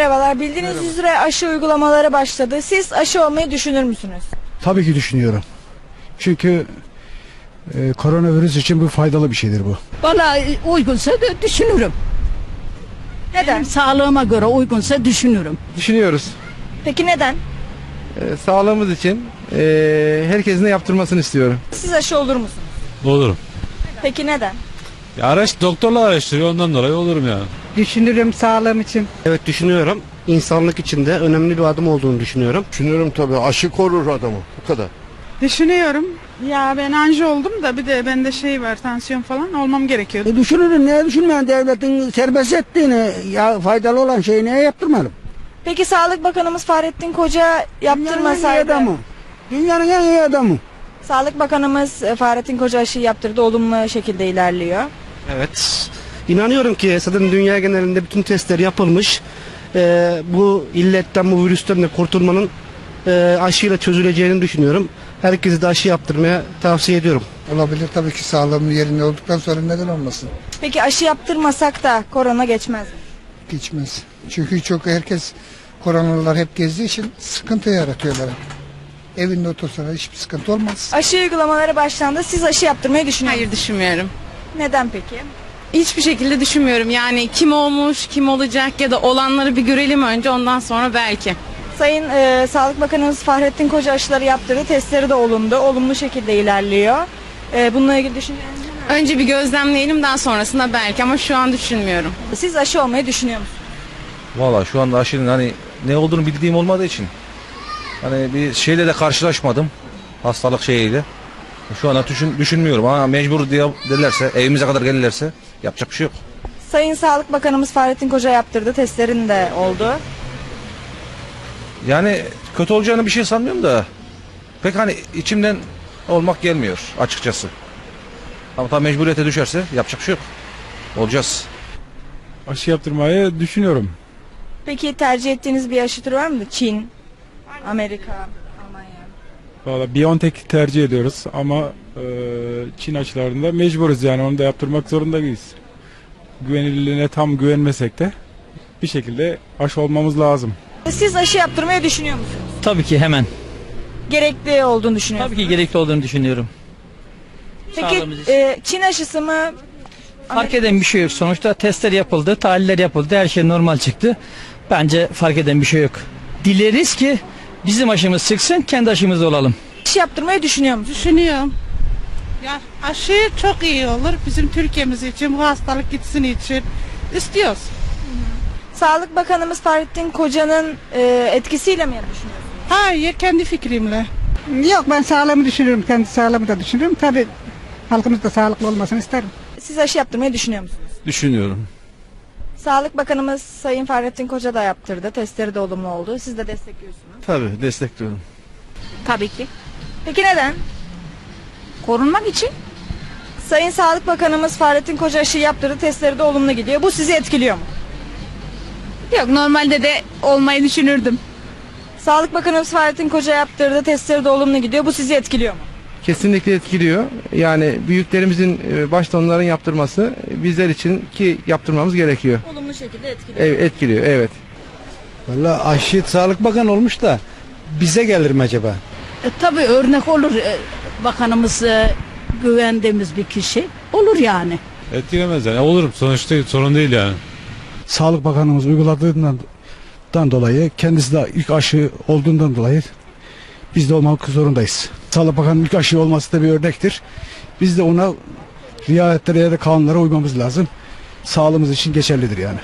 Merhabalar. Bildiğiniz üzere aşı uygulamaları başladı. Siz aşı olmayı düşünür müsünüz? Tabii ki düşünüyorum. Çünkü e, koronavirüs için bu faydalı bir şeydir bu. Valla uygunsa da düşünürüm. Neden? Benim sağlığıma göre uygunsa düşünürüm. Düşünüyoruz. Peki neden? Ee, sağlığımız için ee, herkesin de yaptırmasını istiyorum. Siz aşı olur musunuz? Olurum. Peki neden? Ya araç doktorlar araştırıyor ondan dolayı olurum yani. Düşünürüm sağlığım için. Evet düşünüyorum. İnsanlık için de önemli bir adım olduğunu düşünüyorum. Düşünüyorum tabii. Aşı korur adamı. Bu kadar. Düşünüyorum. Ya ben anji oldum da bir de bende şey var tansiyon falan olmam gerekiyor. E düşünürüm niye düşünmeyen devletin serbest ettiğini ya faydalı olan şeyi niye yaptırmayalım? Peki Sağlık Bakanımız Fahrettin Koca Dünyanın en iyi yaptırmasaydı... adamı. Dünyanın en iyi adamı. Sağlık Bakanımız e, Fahrettin Koca aşıyı yaptırdı. Olumlu şekilde ilerliyor. Evet. İnanıyorum ki zaten dünya genelinde bütün testler yapılmış. Ee, bu illetten, bu virüsten de kurtulmanın e, aşıyla çözüleceğini düşünüyorum. Herkesi de aşı yaptırmaya tavsiye ediyorum. Olabilir tabii ki sağlığım yerinde olduktan sonra neden olmasın? Peki aşı yaptırmasak da korona geçmez mi? Geçmez. Çünkü çok herkes koronalılar hep gezdiği için sıkıntı yaratıyorlar. Evinde otursalar hiçbir sıkıntı olmaz. Aşı uygulamaları başlandı. Siz aşı yaptırmayı düşünüyor Hayır musunuz? düşünmüyorum. Neden peki? Hiçbir şekilde düşünmüyorum. Yani kim olmuş, kim olacak ya da olanları bir görelim önce ondan sonra belki. Sayın e, Sağlık Bakanımız Fahrettin Koca aşıları yaptırdı. Testleri de olumlu. Olumlu şekilde ilerliyor. E, bununla ilgili düşünceleriniz neler? Önce bir gözlemleyelim daha sonrasında belki ama şu an düşünmüyorum. Siz aşı olmayı düşünüyor musunuz? Valla şu anda aşının hani ne olduğunu bildiğim olmadığı için hani bir şeyle de karşılaşmadım hastalık şeyiyle. Şu anda düşün, düşünmüyorum ama mecbur diye derlerse evimize kadar gelirlerse yapacak bir şey yok. Sayın Sağlık Bakanımız Fahrettin Koca yaptırdı. Testlerin de oldu. Yani kötü olacağını bir şey sanmıyorum da pek hani içimden olmak gelmiyor açıkçası. Ama tam mecburiyete düşerse yapacak bir şey yok. Olacağız. Aşı yaptırmayı düşünüyorum. Peki tercih ettiğiniz bir aşı türü var mı? Çin, Amerika. Valla Biontech tercih ediyoruz ama e, Çin aşılarında mecburuz yani onu da yaptırmak zorundayız. Güvenilirliğine tam güvenmesek de bir şekilde aşı olmamız lazım. Siz aşı yaptırmayı düşünüyor musunuz? Tabii ki hemen. Gerekli olduğunu düşünüyorum. Tabii ki gerekli olduğunu düşünüyorum. Peki sağlığımız için. e, Çin aşısı mı? Fark eden bir şey yok. Sonuçta testler yapıldı, tahliller yapıldı, her şey normal çıktı. Bence fark eden bir şey yok. Dileriz ki bizim aşımız çıksın, kendi aşımız olalım. Aşı yaptırmayı düşünüyor musunuz? Düşünüyorum. Ya aşı çok iyi olur bizim Türkiye'miz için, bu hastalık gitsin için istiyoruz. Sağlık Bakanımız Fahrettin Koca'nın e, etkisiyle mi düşünüyorsunuz? Hayır, kendi fikrimle. Yok ben sağlığımı düşünürüm. Kendi sağlığımı da düşünürüm. Tabii halkımız da sağlıklı olmasını isterim. Siz aşı yaptırmayı düşünüyor musunuz? Düşünüyorum. Sağlık Bakanımız Sayın Fahrettin Koca da yaptırdı. Testleri de olumlu oldu. Siz de destekliyorsunuz. Tabii destekliyorum. Tabii ki. Peki neden? Korunmak için. Sayın Sağlık Bakanımız Fahrettin Koca aşı yaptırdı. Testleri de olumlu gidiyor. Bu sizi etkiliyor mu? Yok normalde de olmayı düşünürdüm. Sağlık Bakanımız Fahrettin Koca yaptırdı. Testleri de olumlu gidiyor. Bu sizi etkiliyor mu? Kesinlikle etkiliyor. Yani büyüklerimizin e, başta onların yaptırması bizler için ki yaptırmamız gerekiyor. Olumlu şekilde etkiliyor. Evet, etkiliyor evet. Valla aşı Sağlık Bakanı olmuş da bize gelir mi acaba? E, tabii örnek olur. E, bakanımız e, güvendiğimiz bir kişi. Olur yani. Etkilemez yani olurum sonuçta sorun değil yani. Sağlık Bakanımız uyguladığından dan dolayı kendisi de ilk aşı olduğundan dolayı biz de olmak zorundayız. Sağlık Bakanı'nın ilk aşı olması da bir örnektir. Biz de ona riayetlere ya da kanunlara uymamız lazım. Sağlığımız için geçerlidir yani.